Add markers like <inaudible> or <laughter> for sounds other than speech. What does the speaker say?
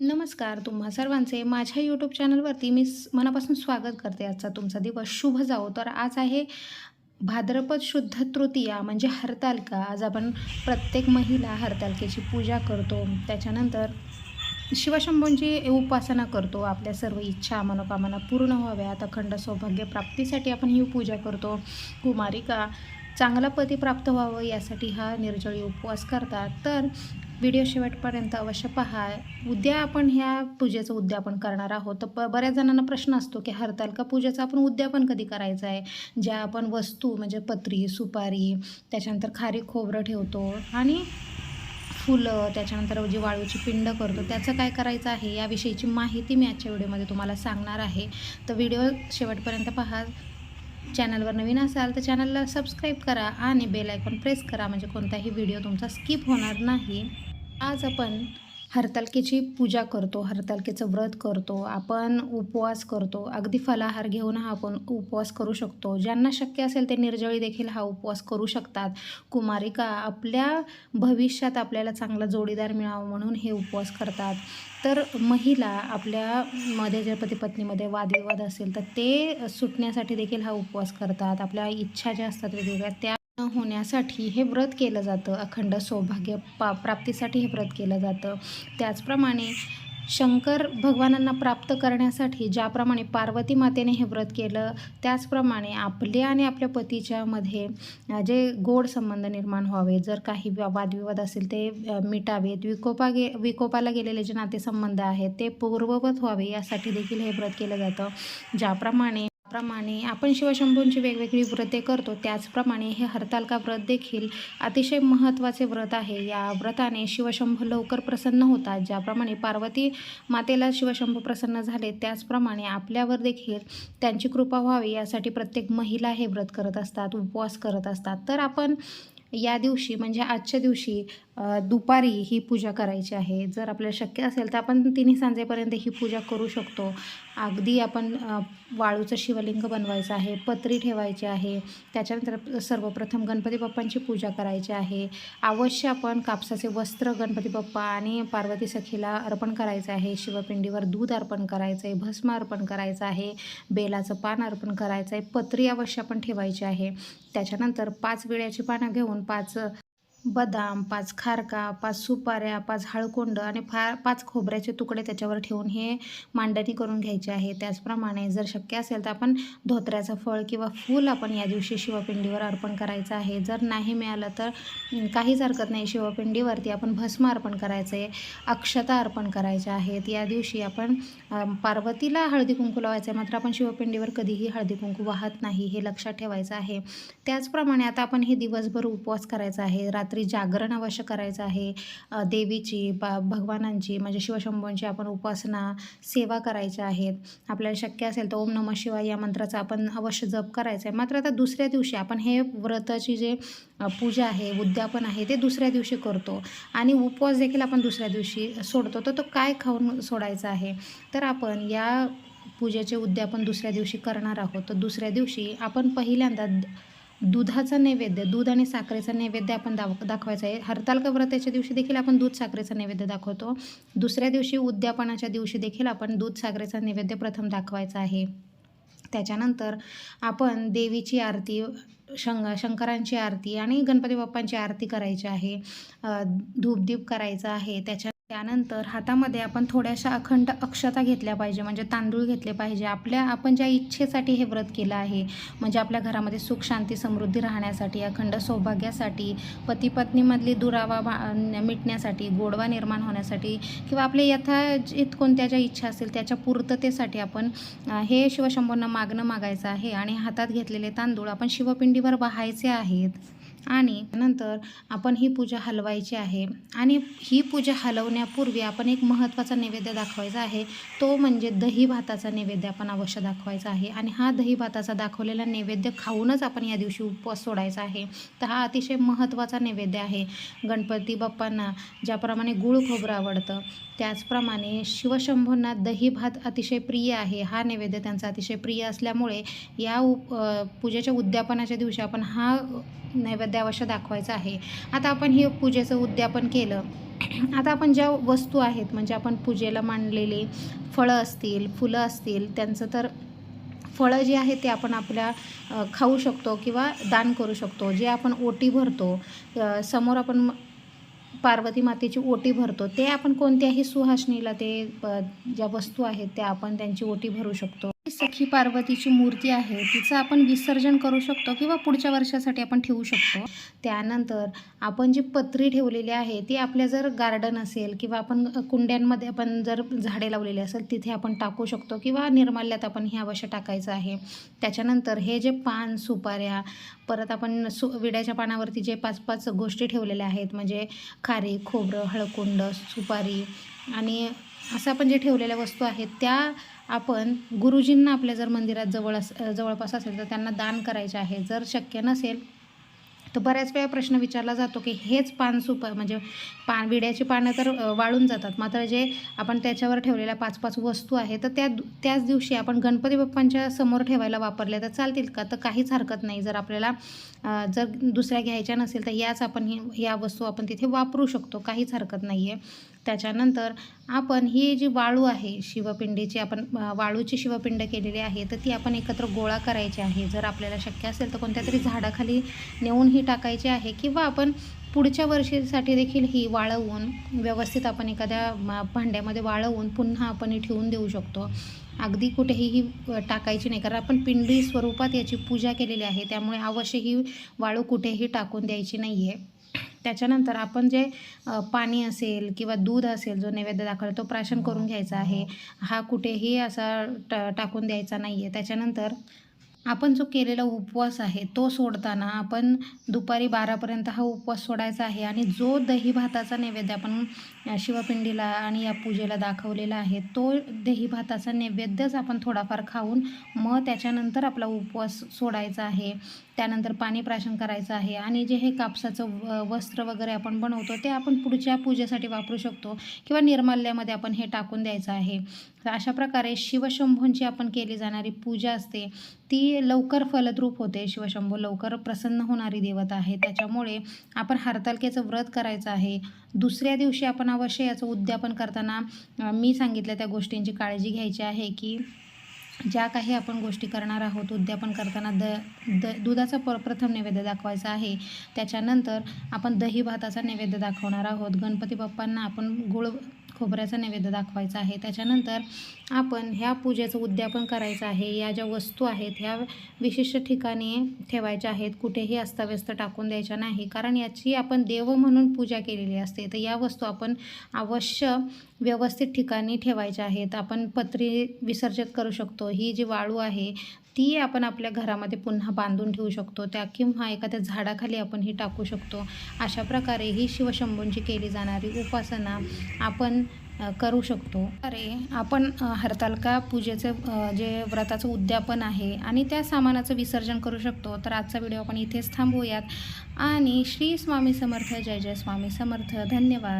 नमस्कार तुम्हा सर्वांचे माझ्या यूट्यूब चॅनलवरती मी मनापासून स्वागत करते. आजचा तुमचा दिवस शुभ जाओ तर आज आहे भाद्रपद शुद्ध तृतीया म्हणजे हरतालिका. आज आपण प्रत्येक महिला हरतालिकेची पूजा करतो. त्याच्यानंतर शिवशंभूंची उपासना करतो. आपल्या सर्व इच्छा मनोकामना पूर्ण व्हाव्यात अखंड सौभाग्य प्राप्तीसाठी आपण ही पूजा करतो. कुमारिका चांगला पती प्राप्त व्हावं यासाठी हा निर्जळी उपवास करतात. तर व्हिडिओ शेवटपर्यंत अवश्य पहा. उद्या आपण ह्या पूजेचं उद्यापन करणार आहोत. तर प बऱ्याच जणांना प्रश्न असतो की हरतालिका पूजेचं? आपण उद्यापन कधी करायचं आहे? ज्या आपण वस्तू म्हणजे पत्री सुपारी त्याच्यानंतर खारी खोबरं ठेवतो आणि फुलं त्याच्यानंतर जी वाळूची पिंड करतो त्याचं काय करायचं आहे? याविषयीची माहिती मी आजच्या व्हिडिओमध्ये तुम्हाला सांगणार आहे. तर व्हिडिओ शेवटपर्यंत पहा. चॅनलवर नवीन असाल तर चॅनलला सबस्क्राईब करा आणि बेल आयकॉन प्रेस करा म्हणजे कोणताही व्हिडिओ तुमचा स्किप होणार नाही. आज आपण हरतालिकेची पूजा करतो हरतालिकेचं व्रत करतो आपण उपवास करतो. अगदी फलाहार घेऊन हा आपण उपवास करू शकतो. ज्यांना शक्य असेल ते निर्जळी देखील हा उपवास करू शकतात. कुमारिका आपल्या भविष्यात आपल्याला चांगला जोडीदार मिळावा म्हणून हे उपवास करतात. तर महिला आपल्या मध्ये जर पती पत्नीमध्ये वादविवाद असेल तर ते सुटण्यासाठी देखील हा उपवास करतात. आपल्या इच्छा ज्या असतात वेगवेगळ्या त्या होण्यासाठी हे व्रत केलं जातं. अखंड सौभाग्य पा प्राप्तीसाठी हे व्रत केलं जातं. त्याचप्रमाणे शंकर भगवानांना प्राप्त करण्यासाठी ज्याप्रमाणे पार्वती मातेने हे व्रत केलं त्याचप्रमाणे आपल्या आणि आपल्या पतीच्यामध्ये जे गोड संबंध निर्माण व्हावे जर काही वादविवाद असेल ते मिटावेत विकोपा गे विकोपाला गेलेले जे नातेसंबंध आहेत ते पूर्ववत व्हावे यासाठी देखील हे व्रत केलं जातं. ज्याप्रमाणे प्रमाणे आपण शिवशंभूंची वेगवेगळी व्रते करतो त्याचप्रमाणे हे हरतालका व्रत देखील अतिशय महत्त्वाचे व्रत आहे. या व्रताने शिवशंभू लवकर प्रसन्न होतात. ज्याप्रमाणे पार्वती मातेला शिवशंभू प्रसन्न झाले त्याचप्रमाणे आपल्यावर देखील त्यांची कृपा व्हावी यासाठी प्रत्येक महिला हे व्रत करत असतात उपवास करत असतात. तर आपण या दिवशी म्हणजे आजच्या दिवशी दुपारी ही पूजा करायची आहे. जर आपल्याला शक्य असेल तर आपण तिन्ही सांजेपर्यंत ही पूजा करू शकतो. अगदी आपण वाळूचं शिवलिंग बनवायचं आहे पत्री ठेवायची आहे त्याच्यानंतर सर्वप्रथम गणपती बाप्पांची पूजा करायची आहे. अवश्य आपण कापसाचे वस्त्र गणपती बाप्पा आणि पार्वती सखीला अर्पण करायचं आहे. शिवपिंडीवर दूध अर्पण करायचं आहे भस्म अर्पण करायचं आहे बेलाचं पान अर्पण करायचं आहे पत्री अवश्य आपण ठेवायची आहे. त्याच्यानंतर पाच विळ्याची पानं घेऊन पाच बदाम पाच खारका पाच सुपाऱ्या पाच हळकुंड आणि फार पाच खोबऱ्याचे तुकडे त्याच्यावर ठेवून हे मांडणी करून घ्यायची आहे. त्याचप्रमाणे जर शक्य असेल तर आपण धोत्र्याचं फळ किंवा फूल आपण या दिवशी शिवपिंडीवर अर्पण करायचं आहे. जर नाही मिळालं तर काहीच हरकत नाही. शिवपिंडीवरती आपण भस्म अर्पण करायचं आहे अक्षता अर्पण करायच्या आहेत. या दिवशी आपण पार्वतीला हळदी कुंकू लावायचं आहे. मात्र आपण शिवपिंडीवर कधीही हळदी कुंकू वाहत नाही हे लक्षात ठेवायचं आहे. त्याचप्रमाणे आता आपण हे दिवसभर उपवास करायचा आहे. रात्री जागरण अवश्य करायचं आहे. देवीची बा भगवानांची म्हणजे शिवशंभूंची आपण उपासना सेवा करायच्या आहेत आपल्याला शक्य असेल तर ओम नम शिवाय या मंत्राचा आपण अवश्य जप करायचा आहे. मात्र आता दुसऱ्या दिवशी आपण हे व्रताची जे पूजा आहे उद्यापन आहे ते दुसऱ्या दिवशी करतो. आणि उपवास देखील आपण दुसऱ्या दिवशी सोडतो. तर तो काय खाऊन सोडायचा आहे? तर आपण या पूजेचे उद्यापन दुसऱ्या दिवशी करणार आहोत. तर दुसऱ्या दिवशी आपण पहिल्यांदा दुधाचा नैवेद्य दूध आणि साखरेचा नैवेद्य आपण दाव दाखवायचा आहे. हरतालका व्रताच्या दिवशी देखील आपण दूध साखरेचा नैवेद्य दाखवतो. दुसऱ्या दिवशी उद्यापनाच्या दिवशी देखील आपण दूध साखरेचा नैवेद्य प्रथम दाखवायचा आहे. त्याच्यानंतर आपण देवीची आरती शंग शंकरांची आरती आणि गणपती बाप्पांची आरती करायची आहे. धूपदीप करायचा आहे. त्याच्या त्यानंतर हातामध्ये आपण थोड्याशा अखंड अक्षता घेतल्या पाहिजे म्हणजे तांदूळ घेतले पाहिजे. आपल्या आपण ज्या इच्छेसाठी हे व्रत केलं आहे म्हणजे आपल्या घरामध्ये सुख शांती समृद्धी राहण्यासाठी अखंड सौभाग्यासाठी पती पत्नीमधली दुरावा मिटण्यासाठी गोडवा निर्माण होण्यासाठी किंवा आपल्या यथाजित कोणत्या ज्या इच्छा असतील त्याच्या पूर्ततेसाठी आपण हे शिवशंभूंना मागणं मागायचं आहे. आणि हातात घेतलेले तांदूळ आपण शिवपिंडीवर वाहायचे आहेत. आणि नंतर आपण ही पूजा हलवायची आहे. आणि ही पूजा हलवण्यापूर्वी आपण एक महत्त्वाचा नैवेद्य दाखवायचा आहे. तो म्हणजे दही भाताचा नैवेद्य आपण अवश्य दाखवायचा आहे. आणि हा दही भाताचा दाखवलेला नैवेद्य खाऊनच आपण या दिवशी उपवास सोडायचा आहे. तर हा अतिशय महत्त्वाचा नैवेद्य आहे. गणपती बाप्पांना ज्याप्रमाणे गुळ खोबरं आवडतं त्याचप्रमाणे शिवशंभूंना दही भात अतिशय प्रिय आहे. हा नैवेद्य त्यांचा अतिशय प्रिय असल्यामुळे या उ पूजेच्या उद्यापनाच्या दिवशी आपण हा नैवेद्यावश्य दाखवायचं आहे. आता आपण हे पूजेचं उद्यापन केलं. <clears throat> आता आपण ज्या वस्तू आहेत म्हणजे आपण पूजेला मांडलेली फळं असतील फुलं असतील त्यांचं तर फळं जी आहेत ते आपण आपल्या खाऊ शकतो किंवा दान करू शकतो. जे आपण ओटी भरतो समोर आपण म- पार्वती मातेची ओटी भरतो ते आपण कोणत्याही सुहासनीला ते ज्या वस्तू आहेत त्या आपण त्यांची ओटी भरू शकतो. सखी पार्वतीची मूर्ती आहे तिचं आपण विसर्जन करू शकतो किंवा पुढच्या वर्षासाठी आपण ठेवू शकतो. त्यानंतर आपण जी पत्री ठेवलेली आहे ती आपल्या जर गार्डन असेल किंवा आपण कुंड्यांमध्ये आपण जर झाडे लावलेली असेल तिथे आपण टाकू शकतो किंवा निर्माल्यात आपण हे अवश्य टाकायचं आहे. त्याच्यानंतर हे जे पान सुपाऱ्या परत आपण सु विड्याच्या पानावरती जे पाच पाच गोष्टी ठेवलेल्या आहेत म्हणजे खारी खोबरं हळकुंड सुपारी आणि असं आपण जे ठेवलेल्या वस्तू आहेत त्या आपण गुरुजींना आपल्या जर मंदिरात जवळ अस जवळपास असेल तर त्यांना दान करायचे आहे. जर शक्य नसेल तर बऱ्याच वेळा प्रश्न विचारला जातो की हेच पान सुप म्हणजे पान विड्याची पानं तर वाळून जातात. मात्र जे आपण त्याच्यावर ठेवलेल्या पाच पाच वस्तू आहेत तर त्या त्याच दिवशी आपण गणपती बाप्पांच्या समोर ठेवायला वापरल्या तर चालतील का? तर काहीच हरकत नाही. जर आपल्याला जर दुसऱ्या घ्यायच्या नसेल तर याच आपण या वस्तू आपण तिथे वापरू शकतो. काहीच हरकत नाही आहे त्याच्यानंतर आपण ही जी वाळू आहे शिवपिंडीची आपण वाळूची शिवपिंड केलेली आहे तर ती आपण एकत्र गोळा करायची आहे. जर आपल्याला शक्य असेल तर कोणत्या तरी झाडाखाली नेऊन ही टाकायची आहे किंवा आपण पुढच्या वर्षीसाठी देखील ही वाळवून व्यवस्थित आपण एखाद्या भांड्यामध्ये वाळवून पुन्हा आपण ही ठेवून देऊ शकतो. अगदी कुठेही ही टाकायची नाही. कारण आपण पिंडी स्वरूपात याची पूजा केलेली आहे. त्यामुळे अवश्य ही वाळू कुठेही टाकून द्यायची नाही आहे त्याच्यानंतर आपण जे पाणी असेल किंवा दूध असेल जो नैवेद्य दाखवला तो प्राशन करून घ्यायचा आहे. हा कुठेही असा टा टाकून द्यायचा नाही आहे त्याच्यानंतर आपण जो केलेला उपवास आहे तो सोडताना आपण दुपारी बारापर्यंत हा उपवास सोडायचा आहे आणि जो दही भाताचा नैवेद्य आपण शिवपिंडीला आणि या पूजेला दाखवलेला आहे तो दही भाताचा नैवेद्यच आपण थोडाफार खाऊन मग त्याच्यानंतर आपला उपवास सोडायचा आहे. त्यानंतर पाणी प्राशन करायचं आहे आणि जे हे कापसाचं व वस्त्र वगैरे आपण बनवतो ते आपण पुढच्या पूजेसाठी वापरू शकतो किंवा निर्माल्यामध्ये आपण हे टाकून द्यायचं आहे. तर अशा प्रकारे शिवशंभूंची आपण केली जाणारी पूजा असते ती लवकर फलद्रूप होते. शिवशंभू लवकर प्रसन्न होणारी देवता आहे. त्याच्यामुळे आपण हरतालकेचं व्रत करायचं आहे. दुसऱ्या दिवशी आपण अवश्य याचं उद्यापन करताना मी सांगितलं त्या गोष्टींची काळजी घ्यायची आहे की ज्या काही आपण गोष्टी करणार आहोत उद्यापन करताना द द दुधाचा प प्रथम नैवेद्य दाखवायचा आहे. त्याच्यानंतर आपण दही भाताचा नैवेद्य दाखवणार आहोत. गणपती बाप्पांना आपण गुळ खोबऱ्याचा नैवेद्य दाखवायचा आहे. त्याच्यानंतर आपण ह्या पूजेचं उद्यापन करायचं आहे. या ज्या वस्तू आहेत ह्या विशिष्ट ठिकाणी ठेवायच्या आहेत. कुठेही अस्ताव्यस्त टाकून द्यायच्या नाही. कारण याची आपण देव म्हणून पूजा केलेली असते. तर या वस्तू आपण अवश्य व्यवस्थित ठिकाणी ठेवायच्या आहेत. आपण पत्री विसर्जित करू शकतो. ही जी वाळू आहे ती आपण आपल्या घरामध्ये पुन्हा बांधून ठेवू शकतो. त्या किंवा एखाद्या झाडाखाली आपण ही टाकू शकतो. अशा प्रकारे ही शिवशंभूंची केली जाणारी उपासना आपण करू शकतो. अरे आपण हरतालका पूजेचं जे व्रताचं उद्यापन आहे आणि त्या सामानाचं विसर्जन करू शकतो. तर आजचा व्हिडिओ आपण इथेच थांबवूयात. आणि श्री स्वामी समर्थ जय जय स्वामी समर्थ. धन्यवाद.